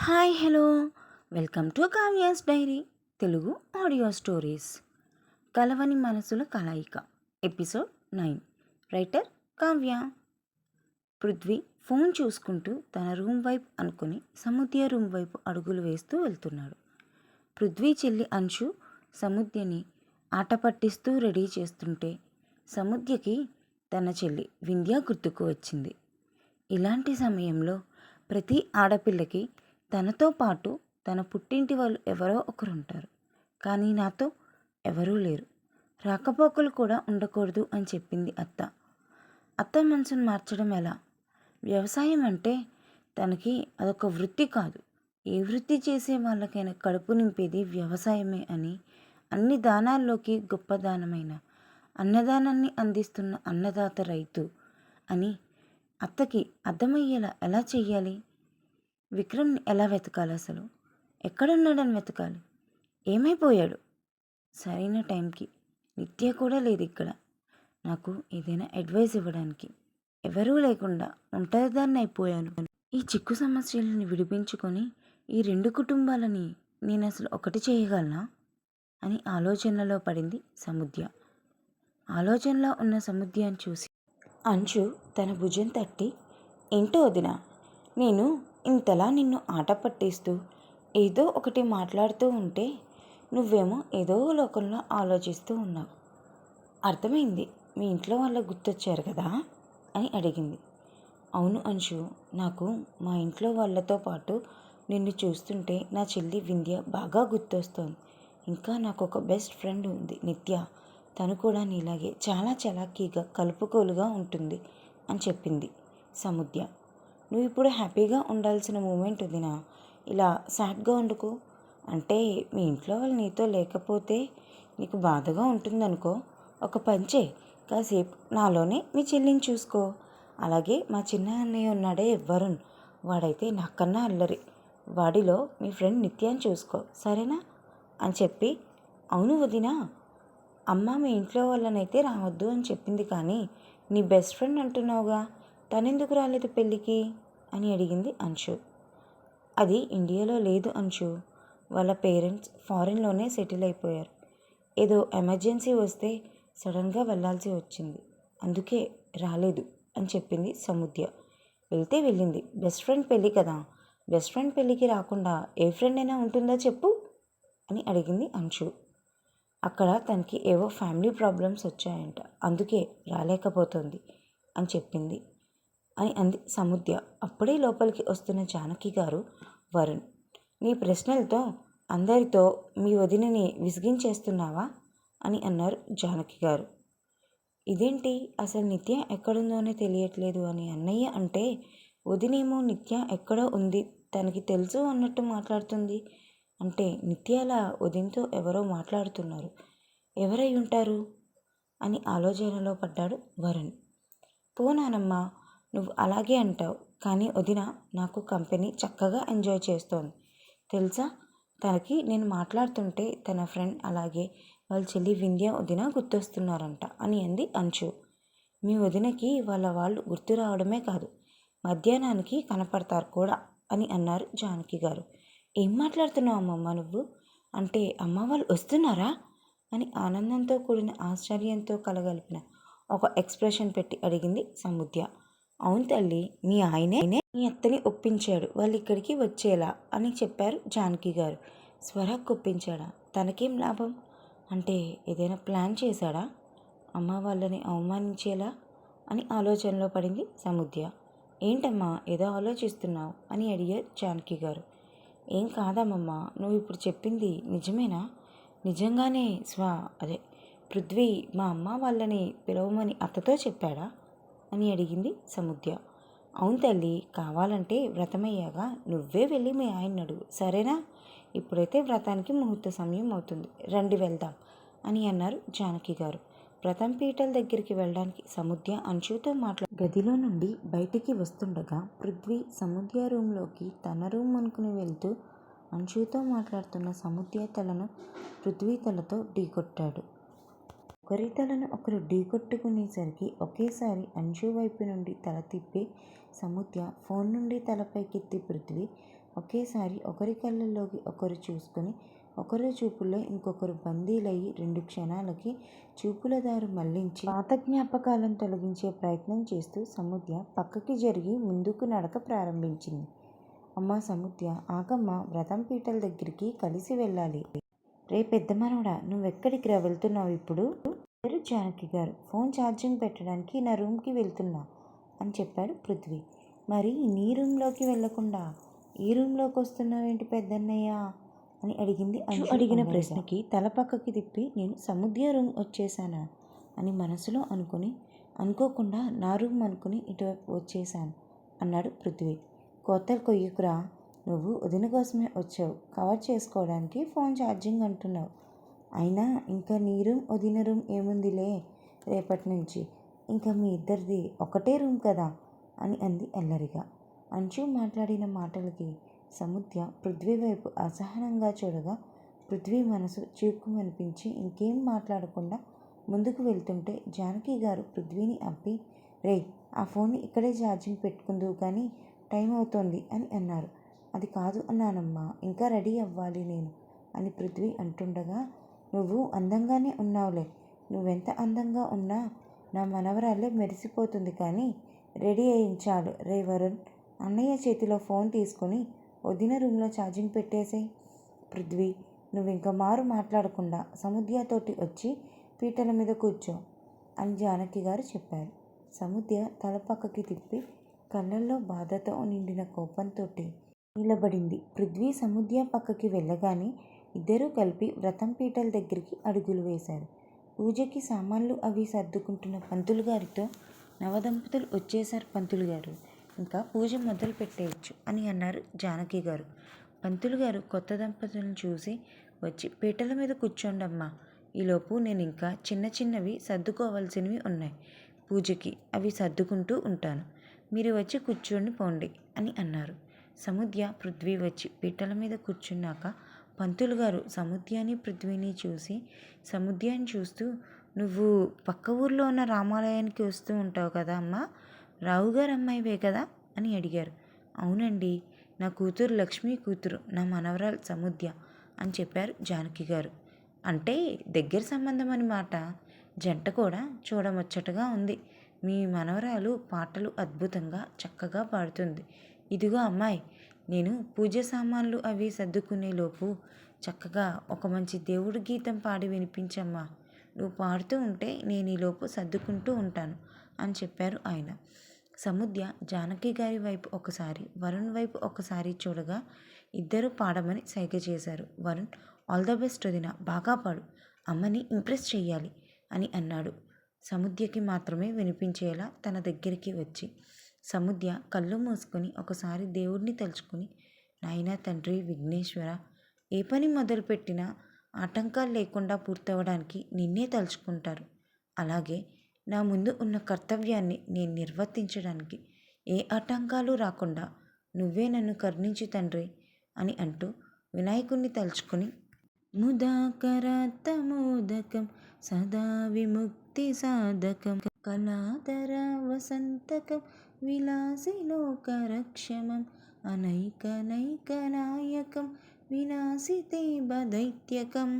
Hi hello. Welcome to Kavya's diary Telugu audio stories. కలవని మనసుల కలయిక episode nine. Writer Kavya. Prithvi phone చూసుకుంటూ తన రూమ్ వైపు అనుకుని సముద్య రూమ్ వైపు అడుగులు వేస్తూ వెళ్తున్నాడు. పృథ్వీ చెల్లి అంశు సముద్యని ఆట పట్టిస్తూ రెడీ చేస్తుంటే సముద్యకి తన చెల్లి వింధ్య గుర్తుకు వచ్చింది. ఇలాంటి సమయంలో ప్రతి ఆడపిల్లకి తనతో పాటు తన పుట్టింటి వాళ్ళు ఎవరో ఒకరు ఉంటారు కానీ నాతో ఎవరూ లేరు. రాకపోకలు కూడా ఉండకూడదు అని చెప్పింది అత్త. అత్త మనసును మార్చడం ఎలా? వ్యవసాయం అంటే తనకి అదొక వృత్తి కాదు. ఏ వృత్తి చేసే వాళ్ళకైనా కడుపు నింపేది వ్యవసాయమే అని అన్ని దానాల్లోకి గొప్ప దానమైన అన్నదానాన్ని అందిస్తున్న అన్నదాత రైతు అని అత్తకి అర్థమయ్యేలా ఎలా చెయ్యాలి? విక్రమ్ని ఎలా వెతకాలి అసలు? ఎక్కడున్నాడని వెతకాలి? ఏమైపోయాడు? సరైన టైంకి. నిత్య కూడా లేదు ఇక్కడ. నాకు ఏదైనా అడ్వైస్ ఇవ్వడానికి. ఎవరూ లేకుండా ఒంటరిదాన్ని అయిపోయాను. ఈ చిక్కు సమస్యలను విడిపించుకొని ఈ రెండు కుటుంబాలని నేను అసలు ఒకటి చేయగలనా? అని ఆలోచనలో పడింది సముద్య. ఆలోచనలో ఉన్న సముద్యాన్ని చూసి అంచు తన భుజం తట్టి ఏంటో వదిన నేను ఇంతలా నిన్ను ఆట పట్టేస్తూ ఏదో ఒకటి మాట్లాడుతూ ఉంటే నువ్వేమో ఏదో లోకంలో ఆలోచిస్తూ ఉన్నావు. అర్థమైంది మీ ఇంట్లో వాళ్ళ గుర్తొచ్చారు కదా? అని అడిగింది. అవును అంశు నాకు మా ఇంట్లో వాళ్ళతో పాటు నిన్ను చూస్తుంటే నా చెల్లి వింధ్య బాగా గుర్తొస్తోంది. ఇంకా నాకు ఒక బెస్ట్ ఫ్రెండ్ ఉంది నిత్య. తను కూడా నీలాగే చాలా చలాకీగా కలుపుకోలుగా ఉంటుంది అని చెప్పింది సముద్య. నువ్వు ఇప్పుడు హ్యాపీగా ఉండాల్సిన మూమెంట్ వదినా ఇలా సాడ్గా వండుకో. అంటే మీ ఇంట్లో వాళ్ళు నీతో లేకపోతే నీకు బాధగా ఉంటుందనుకో. ఒక పంచే కాసేపు నాలోనే మీ చెల్లిని చూసుకో. అలాగే మా చిన్న అన్నయ్య ఉన్నాడే వరుణ్. వాడైతే నాకన్నా అల్లరి. వాడిలో మీ ఫ్రెండ్ నిత్యాన్ని చూసుకో. సరేనా? అని చెప్పి అవును వదినా. అమ్మ మీ ఇంట్లో వాళ్ళనైతే రావద్దు అని చెప్పింది కానీ నీ బెస్ట్ ఫ్రెండ్ అంటున్నావుగా. తనెందుకు రాలేదు పెళ్ళికి? అని అడిగింది అంశు. అది ఇండియాలో లేదు అంశు. వాళ్ళ పేరెంట్స్ ఫారిన్లోనే సెటిల్ అయిపోయారు. ఏదో ఎమర్జెన్సీ వస్తే సడన్గా వెళ్ళాల్సి వచ్చింది. అందుకే రాలేదు అని చెప్పింది సముద్య. వెళ్తే వెళ్ళింది. బెస్ట్ ఫ్రెండ్ పెళ్ళి కదా. బెస్ట్ ఫ్రెండ్ పెళ్ళికి రాకుండా ఏ ఫ్రెండ్ అయినా ఉంటుందా చెప్పు? అని అడిగింది అంశు. అక్కడ తనకి ఏవో ఫ్యామిలీ ప్రాబ్లమ్స్ వచ్చాయంట. అందుకే రాలేకపోతుంది అని చెప్పింది అని అంది సముద్య. అప్పుడే లోపలికి వస్తున్న జానకి గారు వరుణ్ నీ ప్రశ్నలతో అందరితో మీ వదినని విసిగించేస్తున్నావా? అని అన్నారు జానకి గారు. ఇదేంటి? అసలు నిత్య ఎక్కడుందోనే తెలియట్లేదు అని అన్నయ్య అంటే వదినేమో నిత్య ఎక్కడ ఉంది తనకి తెలుసు అన్నట్టు మాట్లాడుతుంది అంటే నిత్యాల వదినతో ఎవరో మాట్లాడుతున్నారు. ఎవరై ఉంటారు? అని ఆలోచనలో పడ్డాడు వరుణ్. పోనానమ్మా నువ్వు అలాగే అంటావు. కానీ వదిన నాకు కంపెనీ చక్కగా ఎంజాయ్ చేస్తోంది. తెలుసా? తనకి నేను మాట్లాడుతుంటే తన ఫ్రెండ్ అలాగే వాళ్ళ చెల్లి వింధ్య వదిన గుర్తొస్తున్నారంట అని అంది అంచు. మీ వదినకి వాళ్ళ వాళ్ళు గుర్తు రావడమే కాదు మధ్యాహ్నానికి కనపడతారు కూడా అని అన్నారు జానకి గారు. ఏం మాట్లాడుతున్నావు అమ్మమ్మ నువ్వు? అంటే అమ్మ వాళ్ళు వస్తున్నారా? అని ఆనందంతో కూడిన ఆశ్చర్యంతో కలగలిపిన ఒక ఎక్స్ప్రెషన్ పెట్టి అడిగింది సముద్య. అవును తల్లి మీ ఆయనే మీ అత్తని ఒప్పించాడు. వాళ్ళు ఇక్కడికి వచ్చేలా అని చెప్పారు జానకి గారు. స్వరాక్ ఒప్పించాడా? తనకేం లాభం? అంటే ఏదైనా ప్లాన్ చేశాడా? అమ్మ వాళ్ళని అవమానించేలా? అని ఆలోచనలో పడింది సముద్య. ఏంటమ్మా ఏదో ఆలోచిస్తున్నావు? అని అడిగారు జానకి గారు. ఏం కాదమ్మమ్మా నువ్వు ఇప్పుడు చెప్పింది నిజమేనా? నిజంగానే స్వ అదే పృథ్వీ మా అమ్మ వాళ్ళని పిలవమని అత్తతో చెప్పాడా? అని అడిగింది సముద్య. అవును తల్లి కావాలంటే వ్రతమయ్యాక నువ్వే వెళ్ళి మీ ఆయన అడుగు సరేనా? ఇప్పుడైతే వ్రతానికి ముహూర్త సమయం అవుతుంది రండి వెళ్దాం అని అన్నారు జానకి గారు. వ్రతం పీటల దగ్గరికి వెళ్ళడానికి సముద్య అంశుతో మాట్లా గదిలో నుండి బయటికి వస్తుండగా పృథ్వీ సముద్య రూమ్లోకి తన రూమ్ అనుకుని వెళ్తూ అంశుతో మాట్లాడుతున్న సముద్య తలను పృథ్వీ తలతో ఢీకొట్టాడు. ఒకరి తలను ఒకరు ఢీకొట్టుకునేసరికి ఒకేసారి అంశు వైపు నుండి తల తిప్పి సముద్య ఫోన్ నుండి తలపైకెత్తి పృథ్వీ ఒకేసారి ఒకరి కళ్ళల్లోకి ఒకరు చూసుకుని ఒకరి చూపుల్లో ఇంకొకరు బందీలయ్యి రెండు క్షణాలకి చూపుల దారు మళ్ళించి పాత జ్ఞాపకాలను తొలగించే ప్రయత్నం చేస్తూ సముద్య పక్కకి జరిగి ముందుకు నడక ప్రారంభించింది. అమ్మ సముద్య ఆగమ్మ వ్రతం పీటల దగ్గరికి కలిసి వెళ్ళాలి. రే పెద్ద మనవడా నువ్వెక్కడికి రా వెళ్తున్నావు ఇప్పుడు? పేరు జానకి గారు. ఫోన్ ఛార్జింగ్ పెట్టడానికి నా రూమ్కి వెళ్తున్నా అని చెప్పాడు పృథ్వీ. మరి నీ రూమ్లోకి వెళ్ళకుండా ఈ రూమ్లోకి వస్తున్నావేంటి పెద్దన్నయ్య అని అడిగింది అంచు అడిగిన ప్రశ్నకి తల పక్కకి తిప్పి నేను సముద్ర రూమ్ వచ్చేసానా అని మనసులో అనుకుని అనుకోకుండా నా రూమ్ అనుకుని ఇటువైపు వచ్చేసాను అన్నాడు పృథ్వీ. కోతలు కొయ్యకురా నువ్వు వదిన కోసమే వచ్చావు. కవర్ చేసుకోవడానికి ఫోన్ ఛార్జింగ్ అంటున్నావు. అయినా ఇంకా నీ రూమ్ వదిన రూమ్ ఏముందిలే రేపటి నుంచి. ఇంకా మీ ఇద్దరిది ఒకటే రూమ్ కదా అని అంది అల్లరిగా. అంచు మాట్లాడిన మాటలకి సముద్య పృథ్వీ వైపు అసహనంగా చూడగా పృథ్వీ మనసు చీక్కుమనిపించి ఇంకేం మాట్లాడకుండా ముందుకు వెళ్తుంటే జానకి గారు పృథ్వీని అప్పి రే ఆ ఫోన్ ఇక్కడే ఛార్జింగ్ పెట్టుకుందువు కానీ టైం అవుతోంది అని అన్నారు. అది కాదు అన్నానమ్మా. ఇంకా రెడీ అవ్వాలి నేను అని పృథ్వీ అంటుండగా నువ్వు అందంగానే ఉన్నావులే. నువ్వెంత అందంగా ఉన్నా నా మనవరాలే మెరిసిపోతుంది కానీ రెడీ అయించాలు రే వరుణ్ అన్నయ్య చేతిలో ఫోన్ తీసుకొని వదిన రూమ్లో ఛార్జింగ్ పెట్టేసేయ్. పృథ్వీ నువ్వు ఇంకా మారు మాట్లాడకుండా సముద్యతోటి వచ్చి పీటల మీద కూర్చో అని జానకి గారు చెప్పారు. సముద్య తల పక్కకి తిప్పి కళ్ళల్లో బాధతో నిండిన కోపంతో నిలబడింది. పృథ్వీ సముద్ర పక్కకి వెళ్ళగానే ఇద్దరూ కలిపి వ్రతం పీటల దగ్గరికి అడుగులు వేశారు. పూజకి సామాన్లు అవి సర్దుకుంటున్న పంతులు గారితో నవదంపతులు వచ్చేశారు పంతులు గారు. ఇంకా పూజ మొదలు పెట్టేయచ్చు అని అన్నారు జానకి గారు. పంతులు గారు కొత్త దంపతులను చూసి వచ్చి పీటల మీద కూర్చోండమ్మా. ఈలోపు నేను ఇంకా చిన్న చిన్నవి సర్దుకోవాల్సినవి ఉన్నాయి. పూజకి అవి సర్దుకుంటూ ఉంటాను. మీరు వచ్చి కూర్చోండి పోండి అని అన్నారు. సముద్య పృథ్వీ వచ్చి పీటల మీద కూర్చున్నాక పంతులు గారు సముద్యాన్ని పృథ్వీని చూసి సముద్యాన్ని చూస్తూ నువ్వు పక్క ఊర్లో ఉన్న రామాలయానికి వస్తూ ఉంటావు కదా అమ్మా? రావుగారు అమ్మాయివే కదా? అని అడిగారు. అవునండి నా కూతురు లక్ష్మీ కూతురు నా మనవరాలు సముద్య అని చెప్పారు జానకి గారు. అంటే దగ్గర సంబంధం అన్నమాట జంట కూడా చూడముచ్చటగా ఉంది. మీ మనవరాలు పాటలు అద్భుతంగా చక్కగా పాడుతుంది. ఇదిగో అమ్మాయి నేను పూజ సామాన్లు అవి సర్దుకునేలోపు చక్కగా ఒక మంచి దేవుడి గీతం పాడి వినిపించమ్మా. నువ్వు పాడుతూ ఉంటే నేను ఈలోపు సర్దుకుంటూ ఉంటాను అని చెప్పారు ఆయన. సముద్య జానకి గారి వైపు ఒకసారి వరుణ్ వైపు ఒకసారి చూడగా ఇద్దరు పాడమని సైగ చేశారు. వరుణ్ ఆల్ ద బెస్ట్ వదిన బాగా పాడు. అమ్మని ఇంప్రెస్ చేయాలి అని అన్నాడు. సముద్యకి మాత్రమే వినిపించేలా తన దగ్గరికి వచ్చి సముద్య కళ్ళు మూసుకొని ఒకసారి దేవుడిని తలుచుకుని నాయనా తండ్రి విఘ్నేశ్వర ఏ పని మొదలుపెట్టినా ఆటంకాలు లేకుండా పూర్తవడానికి నిన్నే తలుచుకుంటారు. అలాగే నా ముందు ఉన్న కర్తవ్యాన్ని నేను నిర్వర్తించడానికి ఏ ఆటంకాలు రాకుండా నువ్వే నన్ను కరుణించు తండ్రి అని అంటూ వినాయకుణ్ణి తలుచుకుని ముదాకరాత్తమోదకం సదా విముక్తి సాధకం కళాధర వసంతకం విలాసిలోకరక్షమం అనైకనైకనాయకం వినాశితే బదైత్యకం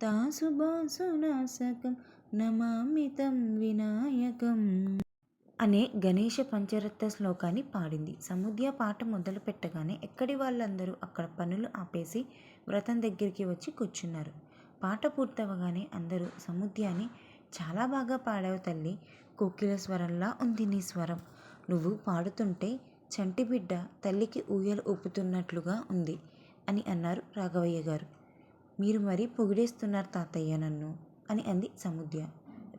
తాసుబాసునాశకం నమామితం వినాయకం. అనే గణేష పంచరత్న శ్లోకాన్ని పాడింది. సముద్య పాట మొదలు పెట్టగానే ఎక్కడి వాళ్ళందరూ అక్కడ పనులు ఆపేసి వ్రతం దగ్గరికి వచ్చి కూర్చున్నారు. పాట పూర్తవగానే అందరూ సముద్యాన్ని చాలా బాగా పాడావు తల్లి. కోకిల స్వరంలా ఉంది నీ స్వరం. నువ్వు పాడుతుంటే చంటి బిడ్డ తల్లికి ఊయలు ఊపుతున్నట్లుగా ఉంది అని అన్నారు రాఘవయ్య గారు. మీరు మరీ పొగిడేస్తున్నారు తాతయ్య నన్ను అని అంది సముద్య.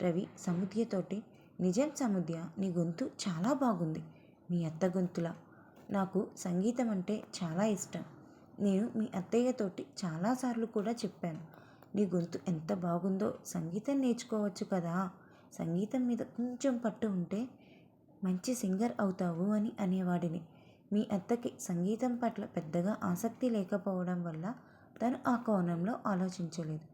రవి సముద్యతోటి నిజం సముద్య నీ గొంతు చాలా బాగుంది. మీ అత్త గొంతులా? నాకు సంగీతం అంటే చాలా ఇష్టం. నేను మీ అత్తయ్యతోటి చాలాసార్లు కూడా చెప్పాను. నీ గొంతు ఎంత బాగుందో సంగీతం నేర్చుకోవచ్చు కదా? సంగీతం మీద కొంచెం పట్టు ఉంటే మంచి సింగర్ అవుతావు అని అనేవాడిని. మీ అత్తకి సంగీతం పట్ల పెద్దగా ఆసక్తి లేకపోవడం వల్ల తను ఆ కోణంలో ఆలోచించలేదు.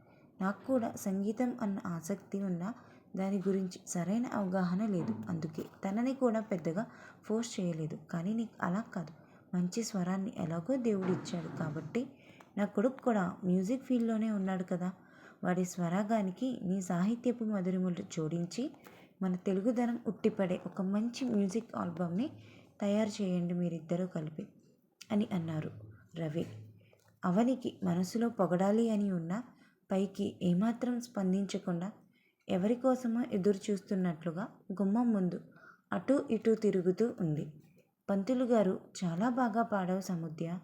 నాకు కూడా సంగీతం అన్న ఆసక్తి ఉన్న దాని గురించి సరైన అవగాహన లేదు. అందుకే తనని కూడా పెద్దగా ఫోర్స్ చేయలేదు. కానీ నీకు అలా కాదు. మంచి స్వరాన్ని ఎలాగో దేవుడు ఇచ్చాడు కాబట్టి నా కొడుకు కూడా మ్యూజిక్ ఫీల్డ్లోనే ఉన్నాడు కదా. వాడి స్వరాగానికి నీ సాహిత్యపు మధురిములు జోడించి మన తెలుగుదనం ఉట్టిపడే ఒక మంచి మ్యూజిక్ ఆల్బమ్ని తయారు చేయండి మీరిద్దరూ కలిపి అని అన్నారు రవి. అవనికి మనసులో పొగడాలి అని ఉన్న పైకి ఏమాత్రం స్పందించకుండా ఎవరి కోసమో ఎదురు చూస్తున్నట్లుగా గుమ్మం ముందు అటూ ఇటూ తిరుగుతూ ఉంది. పంతులు గారు చాలా బాగా పాడావు సముద్య.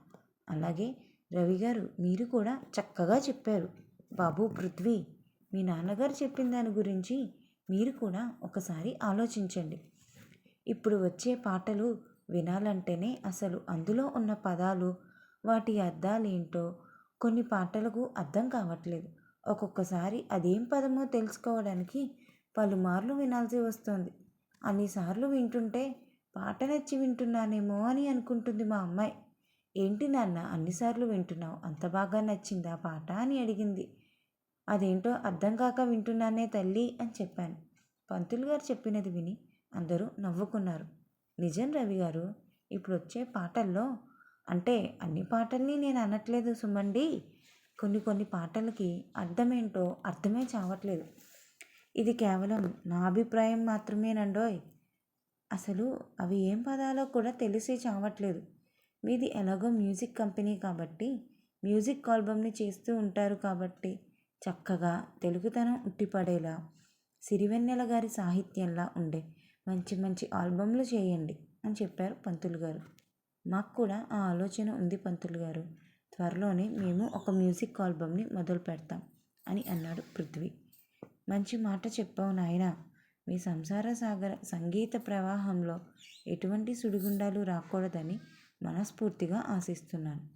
అలాగే రవి గారు మీరు కూడా చక్కగా చెప్పారు. బాబు పృథ్వీ మీ నాన్నగారు చెప్పిన దాని గురించి మీరు కూడా ఒకసారి ఆలోచించండి. ఇప్పుడు వచ్చే పాటలు వినాలంటేనే అసలు అందులో ఉన్న పదాలు వాటి అర్థాలేంటో కొన్ని పాటలకు అర్థం కావట్లేదు. ఒక్కొక్కసారి అదేం పదమో తెలుసుకోవడానికి పలుమార్లు వినాల్సి వస్తుంది. అన్నిసార్లు వింటుంటే పాట నచ్చి వింటున్నానేమో అని అనుకుంటుంది మా అమ్మాయి. ఏంటి నాన్న అన్నిసార్లు వింటున్నావు? అంత బాగా నచ్చిందా పాట? అని అడిగింది. అదేంటో అర్థం కాక వింటున్నానే తల్లి అని చెప్పాను. పంతులు గారు చెప్పినది విని అందరూ నవ్వుకున్నారు. నిజం రవి గారు ఇప్పుడు వచ్చే పాటల్లో అంటే అన్ని పాటల్ని నేను అనట్లేదు సుమండి. కొన్ని కొన్ని పాటలకి అర్థమేంటో అర్థమే చావట్లేదు. ఇది కేవలం నా అభిప్రాయం మాత్రమేనండోయ్. అసలు అవి ఏం పదాలో కూడా తెలిసి చావట్లేదు. మీది ఎలాగో మ్యూజిక్ కంపెనీ కాబట్టి మ్యూజిక్ ఆల్బమ్ని చేస్తూ ఉంటారు కాబట్టి చక్కగా తెలుగుతనం ఉట్టిపడేలా సిరివెన్నెల గారి సాహిత్యంలా ఉండే మంచి మంచి ఆల్బమ్లు చేయండి అని చెప్పారు పంతులు గారు. మాకు కూడా ఆ ఆలోచన ఉంది పంతులు గారు. త్వరలోనే మేము ఒక మ్యూజిక్ ఆల్బమ్ని మొదలు పెడతాం అని అన్నాడు పృథ్వీ. మంచి మాట చెప్పావు నాయనా. మీ సంసార సాగర సంగీత ప్రవాహంలో ఎటువంటి సుడిగుండాలు రాకూడదని మనస్ఫూర్తిగా ఆశిస్తున్నాను.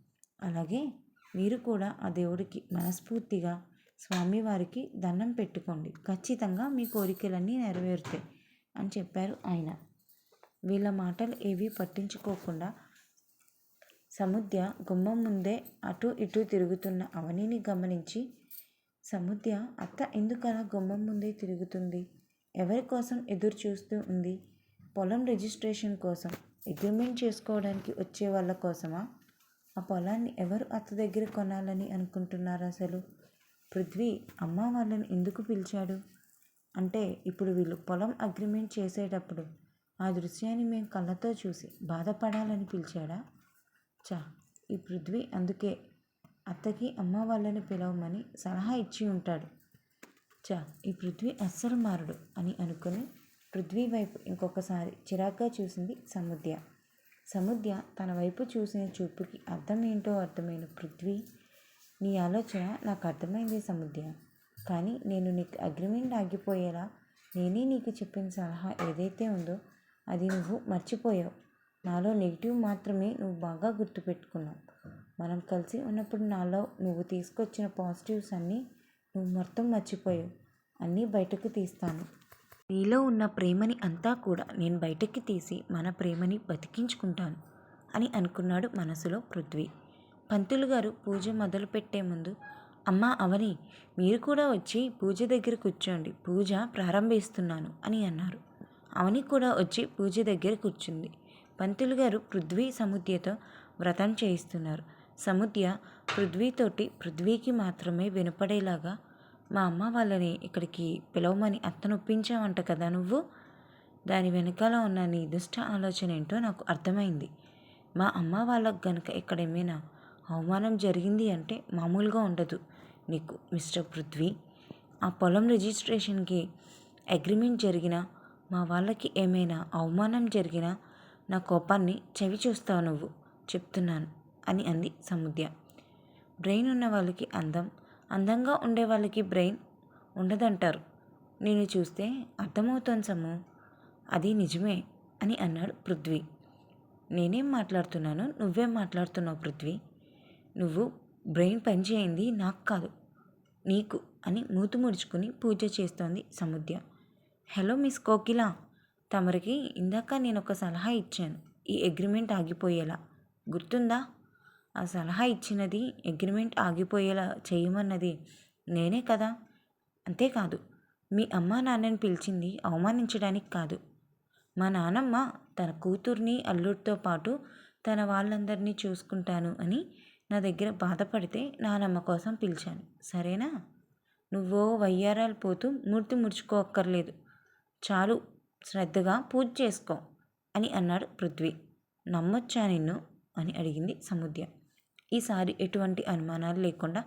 అలాగే మీరు కూడా ఆ దేవుడికి మనస్ఫూర్తిగా స్వామివారికి దండం పెట్టుకోండి. ఖచ్చితంగా మీ కోరికలన్నీ నెరవేరుతాయి అని చెప్పారు ఆయన. వీళ్ళ మాటలు ఏవీ పట్టించుకోకుండా సముద్య గుమ్మం ముందే అటు ఇటు తిరుగుతున్న అవనిని గమనించి సముద్య అత్త ఎందుకలా గుమ్మం ముందే తిరుగుతుంది? ఎవరి కోసం ఎదురు చూస్తూ ఉంది? పొలం రిజిస్ట్రేషన్ కోసం అగ్రిమెంట్ చేసుకోవడానికి వచ్చే వాళ్ళ కోసమా? ఆ పొలాన్ని ఎవరు అత్త దగ్గర కొనాలని అనుకుంటున్నారు అసలు? పృథ్వీ అమ్మ వాళ్ళని ఎందుకు పిలిచాడు? అంటే ఇప్పుడు వీళ్ళు పొలం అగ్రిమెంట్ చేసేటప్పుడు ఆ దృశ్యాన్ని మేము కళ్ళతో చూసి బాధపడాలని పిలిచాడా? చా ఈ పృథ్వీ అందుకే అత్తకి అమ్మ వాళ్ళని పిలవమని సలహా ఇచ్చి ఉంటాడు. చా ఈ పృథ్వీ అస్సలు మారడు అని అనుకుని పృథ్వీ వైపు ఇంకొకసారి చిరాగ్గా చూసింది సముద్య. సముద్య తన వైపు చూసిన చూపుకి అర్థం ఏంటో అర్థమైన పృథ్వీ నీ ఆలోచన నాకు అర్థమైంది సముద్య. కానీ నేను నీకు అగ్రిమెంట్ ఆగిపోయేలా నేనే నీకు చెప్పిన సలహా ఏదైతే ఉందో అది నువ్వు మర్చిపోయావు. నాలో నెగిటివ్ మాత్రమే నువ్వు బాగా గుర్తుపెట్టుకున్నావు. మనం కలిసి ఉన్నప్పుడు నాలో నువ్వు తీసుకొచ్చిన పాజిటివ్స్ అన్నీ నువ్వు మొత్తం మర్చిపోయావు. అన్నీ బయటకు తీస్తాను. నీలో ఉన్న ప్రేమని అంతా కూడా నేను బయటకి తీసి మన ప్రేమని బతికించుకుంటాను అని అనుకున్నాడు మనసులో పృథ్వీ. పంతులు గారు పూజ మొదలుపెట్టే ముందు అమ్మ అవని మీరు కూడా వచ్చి పూజ దగ్గర కూర్చోండి. పూజ ప్రారంభిస్తున్నాను అని అన్నారు. అవని కూడా వచ్చి పూజ దగ్గర కూర్చుంది. పంతులు గారు పృథ్వీ సముద్యతో వ్రతం చేయిస్తున్నారు. సముద్య పృథ్వీతోటి పృథ్వీకి మాత్రమే వినపడేలాగా మా అమ్మ వాళ్ళని ఇక్కడికి పిలవమని అత్తనొప్పించావంట కదా నువ్వు? దాని వెనకాల ఉన్న నీ దుష్ట ఆలోచన ఏంటో నాకు అర్థమైంది. మా అమ్మ వాళ్ళకు గనక ఇక్కడ ఏమైనా అవమానం జరిగింది అంటే మామూలుగా ఉండదు. నీకు మిస్టర్ పృథ్వీ ఆ పొలం రిజిస్ట్రేషన్కి అగ్రిమెంట్ జరిగినా మా వాళ్ళకి ఏమైనా అవమానం జరిగినా నా కోపాన్ని చవి చూస్తావు నువ్వు చెప్తున్నాను అని అంది సముద్య. బ్రెయిన్ ఉన్న వాళ్ళకి అందం అందంగా ఉండే వాళ్ళకి బ్రెయిన్ ఉండదంటారు. నేను చూస్తే అర్థమవుతోంది సము అది నిజమే అని అన్నాడు పృథ్వీ. నేనేం మాట్లాడుతున్నాను? నువ్వేం మాట్లాడుతున్నావు పృథ్వీ? నువ్వు బ్రెయిన్ పనిచేయింది నాకు కాదు నీకు అని మూతు ముడుచుకుని పూజ చేస్తోంది సముద్య. హలో మిస్ కోకిల తమరికి ఇందాక నేను ఒక సలహా ఇచ్చాను ఈ అగ్రిమెంట్ ఆగిపోయేలా. గుర్తుందా? ఆ సలహా ఇచ్చినది అగ్రిమెంట్ ఆగిపోయేలా చేయమన్నది నేనే కదా? అంతేకాదు మీ అమ్మ నాన్నని పిలిచింది అవమానించడానికి కాదు. మా నానమ్మ తన కూతుర్ని అల్లుడితో పాటు తన వాళ్ళందరినీ చూసుకుంటాను అని నా దగ్గర బాధపడితే నానమ్మ కోసం పిలిచాను. సరేనా? నువ్వో వయ్యారాలు పోతూ మూర్తి ముడుచుకోక్కర్లేదు. చాలు శ్రద్ధగా పూజ చేసుకో అని అన్నాడు పృథ్వీ. నమ్మొచ్చా నిన్ను? అని అడిగింది సముద్య. ఈసారి ఎటువంటి అనుమానాలు లేకుండా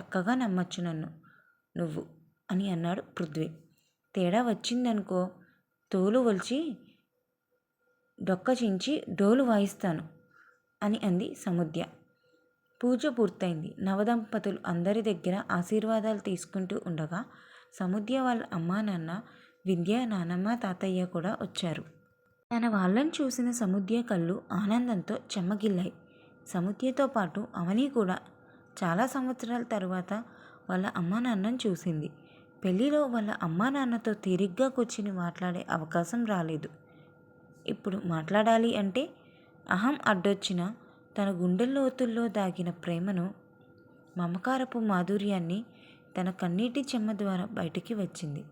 చక్కగా నమ్మొచ్చు నన్ను నువ్వు అని అన్నాడు పృథ్వీ. తేడా వచ్చిందనుకో తోలు ఒలిచి డొక్క చించి డోలు వాయిస్తాను అని అంది సముద్య. పూజ పూర్తయింది. నవదంపతులు అందరి దగ్గర ఆశీర్వాదాలు తీసుకుంటూ ఉండగా సముద్య వాళ్ళ అమ్మా నాన్న విద్య నానమ్మ తాతయ్య కూడా వచ్చారు. తన వాళ్ళని చూసిన సముద్య కళ్ళు ఆనందంతో చెమ్మగిల్లాయి సముద్యతో పాటు అవని కూడా చాలా సంవత్సరాల తర్వాత వాళ్ళ అమ్మా నాన్నని చూసింది. పెళ్ళిలో వాళ్ళ అమ్మా నాన్నతో తీరిగ్గా కూర్చుని మాట్లాడే అవకాశం రాలేదు. ఇప్పుడు మాట్లాడాలి అంటే అహం అడ్డొచ్చిన తన గుండె లోతుల్లో దాగిన ప్రేమను మమకారపు మాధుర్యాన్ని తన కన్నీటి చెమ్మ ద్వారా బయటికి వచ్చింది.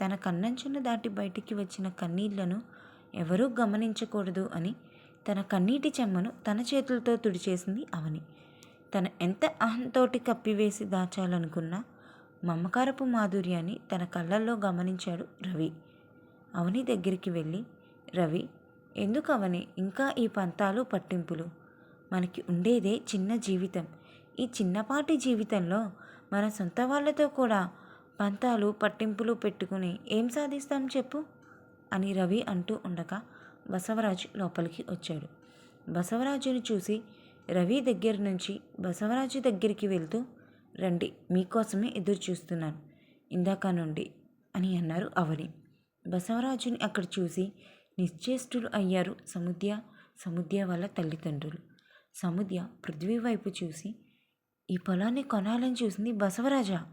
తన కన్నంచును దాటి బయటికి వచ్చిన కన్నీళ్ళను ఎవరూ గమనించకూడదు అని తన కన్నీటి చెమ్మను తన చేతులతో తుడిచేసింది అవని. తన ఎంత అహంతోటి కప్పివేసి దాచాలనుకున్నా మమకారపు మాధుర్యాన్ని తన కళ్ళల్లో గమనించాడు రవి. అవని దగ్గరికి వెళ్ళి రవి ఎందుకు అవని ఇంకా ఈ పంతాలు పట్టింపులు? మనకి ఉండేదే చిన్న జీవితం. ఈ చిన్నపాటి జీవితంలో మన సొంత వాళ్ళతో కూడా పంతాలు పట్టింపులు పెట్టుకుని ఏం సాధిస్తాం చెప్పు? అని రవి అంటూ ఉండగా బసవరాజు లోపలికి వచ్చాడు. బసవరాజుని చూసి రవి దగ్గర నుంచి బసవరాజు దగ్గరికి వెళ్తూ రండి మీకోసమే ఎదురు చూస్తున్నాను. ఇందాక నుండి అని అన్నారు అవని. బసవరాజుని అక్కడ చూసి నిశ్చేష్టులు అయ్యారు సముద్య సముద్య వాళ్ళ తల్లిదండ్రులు. సముద్య పృథ్వీ వైపు చూసి ఈ పొలాన్ని కొనాలని చూసింది బసవరాజా?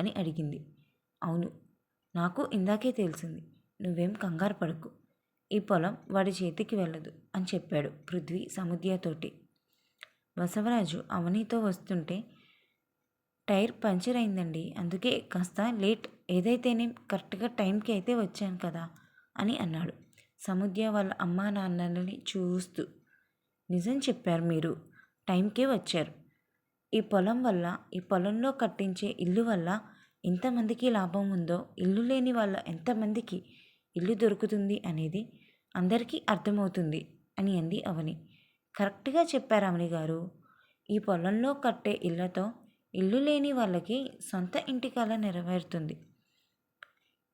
అని అడిగింది. అవును నాకు ఇందాకే తెలిసింది. నువ్వేం కంగారు పడకు. ఈ పొలం వాడి చేతికి వెళ్ళదు అని చెప్పాడు పృథ్వీ సముద్యతోటి. బసవరాజు అవనీతో వస్తుంటే టైర్ పంచర్ అయిందండి. అందుకే కాస్త లేట్. ఏదైతేనే కరెక్ట్గా టైంకి అయితే వచ్చాను కదా అని అన్నాడు. సముద్య వాళ్ళ అమ్మా నాన్నలని చూస్తూ నిజం చెప్పారు మీరు. టైంకే వచ్చారు. ఈ పొలం వల్ల ఈ పొలంలో కట్టించే ఇల్లు వల్ల ఎంతమందికి లాభం ఉందో ఇల్లు లేని వాళ్ళ ఎంతమందికి ఇల్లు దొరుకుతుంది అనేది అందరికీ అర్థమవుతుంది అని అంది అవని. కరెక్ట్గా చెప్పారు అవని గారు. ఈ పొలంలో కట్టే ఇళ్ళతో ఇల్లు లేని వాళ్ళకి సొంత ఇంటి కళ నెరవేరుతుంది.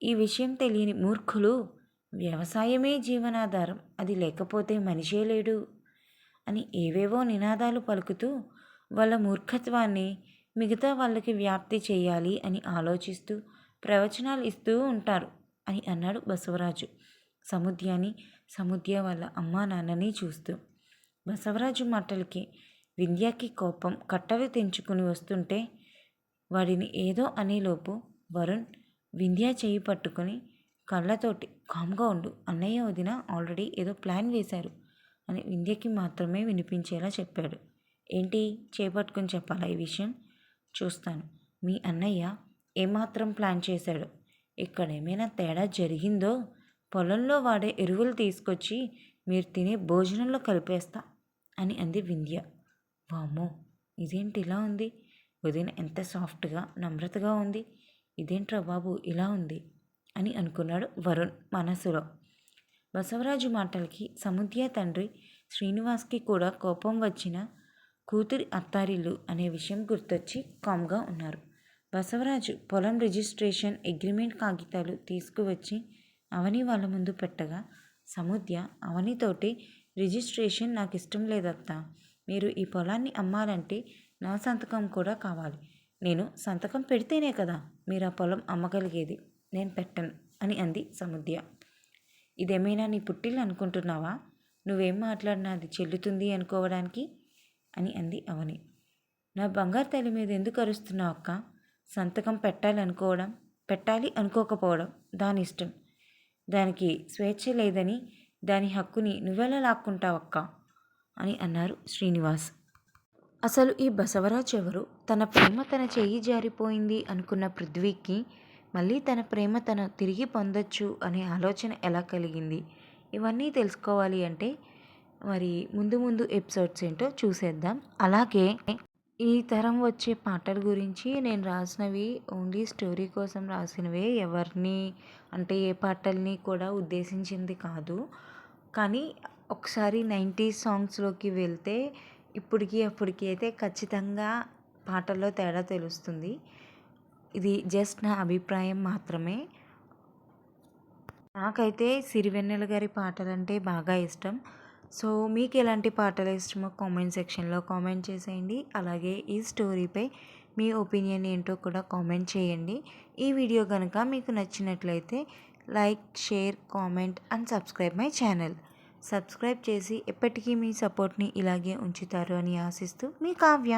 ఈ విషయం తెలియని మూర్ఖులు వ్యవసాయమే జీవనాధారం అది లేకపోతే మనిషే లేడు. అని ఏవేవో నినాదాలు పలుకుతూ వాళ్ళ మూర్ఖత్వాన్ని మిగతా వాళ్ళకి వ్యాప్తి చేయాలి అని ఆలోచిస్తూ ప్రవచనాలు ఇస్తూ ఉంటారు అని అన్నాడు బసవరాజు. సముద్యాని సముద్య వాళ్ళ అమ్మా నాన్నని చూస్తూ. బసవరాజు మాటలకి వింధ్యాకి కోపం కట్టలు తెంచుకుని వస్తుంటే వాడిని ఏదో అనేలోపు వరుణ్ వింధ్య చేయి పట్టుకొని కళ్ళతోటి కామ్గా ఉండు. అన్నయ్య వదిన ఆల్రెడీ ఏదో ప్లాన్ వేశారు. అని వింధ్యకి మాత్రమే వినిపించేలా చెప్పాడు. ఏంటి? చేపట్టుకుని చెప్పాలా ఈ విషయం? చూస్తాను. మీ అన్నయ్య ఏమాత్రం ప్లాన్ చేశాడు? ఇక్కడ ఏమైనా తేడా జరిగిందో? పొలంలో వాడే ఎరువులు తీసుకొచ్చి మీరు తినే భోజనంలో కలిపేస్తా అని అంది వింధ్య. వామ్మో! ఇదేంటి ఇలా ఉంది? వదిన ఎంత సాఫ్ట్గా నమ్రతగా ఉంది. ఇదేంట్రా బాబు ఇలా ఉంది? అని అనుకున్నాడు వరుణ్ మనసులో. బసవరాజు మాటలకి సముద్య తండ్రి శ్రీనివాస్కి కూడా కోపం వచ్చిన కూతురి అత్తారిల్లు అనే విషయం గుర్తొచ్చి కామ్గా ఉన్నారు. బసవరాజు పొలం రిజిస్ట్రేషన్ అగ్రిమెంట్ కాగితాలు తీసుకువచ్చి అవని వాళ్ళ ముందు పెట్టగా సముద్య అవనితోటి రిజిస్ట్రేషన్ నాకు ఇష్టం లేదత్తా. మీరు ఈ పొలాన్ని అమ్మాలంటే నా సంతకం కూడా కావాలి. నేను సంతకం పెడితేనే కదా మీరు ఆ పొలం అమ్మగలిగేది. నేను పెట్టను అని అంది సముద్య. ఇదేమైనా నీ పుట్టిల్లు అనుకుంటున్నావా? నువ్వేం మాట్లాడినా అది చెల్లుతుంది అనుకోవడానికి? అని అంది అవని. నా బంగారు తల్లి మీద ఎందుకు అరుస్తున్నావు అక్క? సంతకం పెట్టాలి అనుకోవడం పెట్టాలి అనుకోకపోవడం దాని ఇష్టం. దానికి స్వేచ్ఛ లేదని దాని హక్కుని నువ్వెలా లాక్కుంటావక్క అని అన్నారు శ్రీనివాస్. అసలు ఈ బసవరాజ్ ఎవరు? తన ప్రేమ తన చెయ్యి జారిపోయింది అనుకున్న పృథ్వీకి మళ్ళీ తన ప్రేమ తను తిరిగి పొందొచ్చు అనే ఆలోచన ఎలా కలిగింది? ఇవన్నీ తెలుసుకోవాలి అంటే మరి ముందు ముందు ఎపిసోడ్స్ ఏంటో చూసేద్దాం. అలాగే ఈ తరం వచ్చే పాటల గురించి నేను రాసినవి ఓన్లీ స్టోరీ కోసం రాసినవే. ఎవరిని అంటే ఏ పాటల్ని కూడా ఉద్దేశించింది కాదు. కానీ ఒకసారి నైంటీ సాంగ్స్లోకి వెళ్తే ఇప్పటికి అప్పటికి అయితే ఖచ్చితంగా పాటల్లో తేడా తెలుస్తుంది. ఇది జస్ట్ నా అభిప్రాయం మాత్రమే. నాకైతే సిరివెన్నెల గారి పాటలంటే బాగా ఇష్టం. సో మీకు ఎలాంటి పాటలు ఇష్టమో కామెంట్ సెక్షన్లో కామెంట్ చేసేయండి. అలాగే ఈ స్టోరీపై మీ ఒపీనియన్ ఏంటో కూడా కామెంట్ చేయండి. ఈ వీడియో కనుక మీకు నచ్చినట్లయితే like share comment and subscribe my channel. Subscribe చేసి ఎప్పటికీ మీ సపోర్ట్ని ఇలాగే ఉంచుతారు అని ఆశిస్తూ మీ కావ్య.